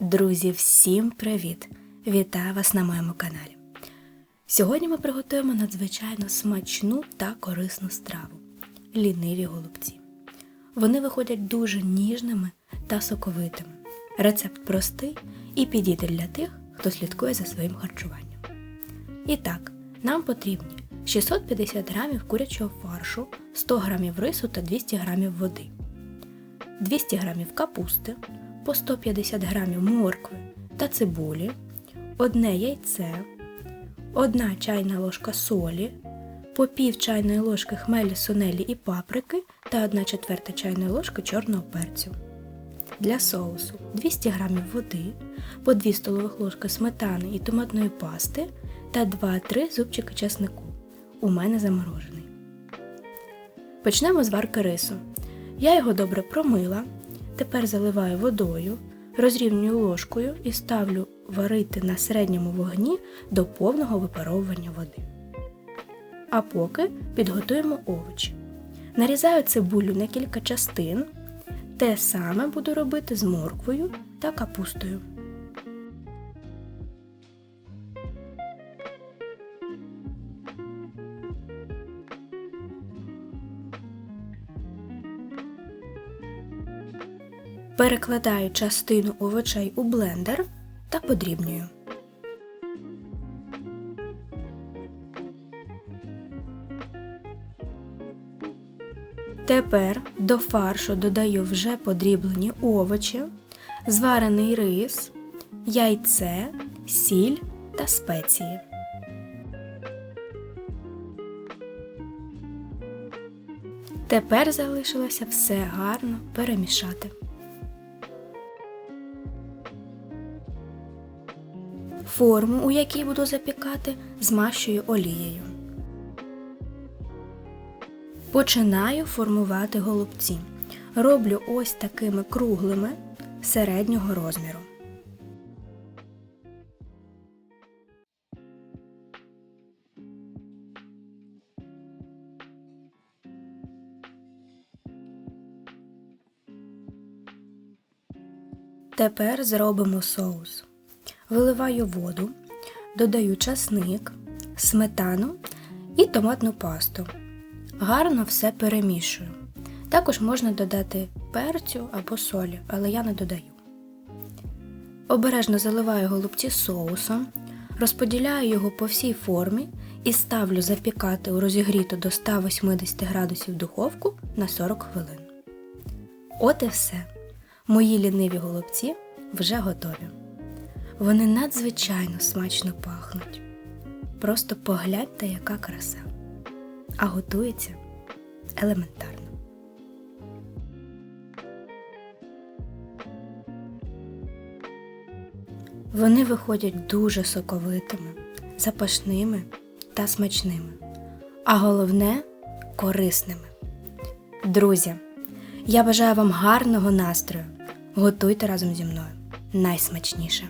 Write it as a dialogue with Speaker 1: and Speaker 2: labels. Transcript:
Speaker 1: Друзі, всім привіт! Вітаю вас на моєму каналі. Сьогодні ми приготуємо надзвичайно смачну та корисну страву ліниві голубці. Вони виходять дуже ніжними та соковитими. Рецепт простий і підійде для тих, хто слідкує за своїм харчуванням. І так, нам потрібні 650 г курячого фаршу, 100 г рису та 200 г води, 200 г капусти, по 150 г моркви та цибулі, одне яйце, 1 чайна ложка солі, по пів чайної ложки хмелі сунелі і паприки та 1 четверта чайної ложки чорного перцю. Для соусу 200 г води, по 2 столових ложки сметани і томатної пасти та 2-3 зубчики чеснику. У мене заморожений. Почнемо з варки рису. Я його добре промила. Тепер заливаю водою, розрівнюю ложкою і ставлю варити на середньому вогні до повного випаровування води. А поки підготуємо овочі. Нарізаю цибулю на кілька частин. Те саме буду робити з морквою та капустою. Перекладаю частину овочей у блендер та подрібнюю. Тепер до фаршу додаю вже подріблені овочі, зварений рис, яйце, сіль та спеції. Тепер залишилося все гарно перемішати. Форму, у якій буду запікати, змащую олією. Починаю формувати голубці. Роблю ось такими круглими середнього розміру. Тепер зробимо соус. Виливаю воду, додаю часник, сметану і томатну пасту. Гарно все перемішую. Також можна додати перцю або солі, але я не додаю. Обережно заливаю голубці соусом, розподіляю його по всій формі і ставлю запікати у розігріту до 180 градусів духовку на 40 хвилин. От і все. Мої ліниві голубці вже готові. Вони надзвичайно смачно пахнуть. Просто погляньте, яка краса. А готується елементарно. Вони виходять дуже соковитими, запашними та смачними, а головне корисними. Друзі, я бажаю вам гарного настрою. Готуйте разом зі мною найсмачніше.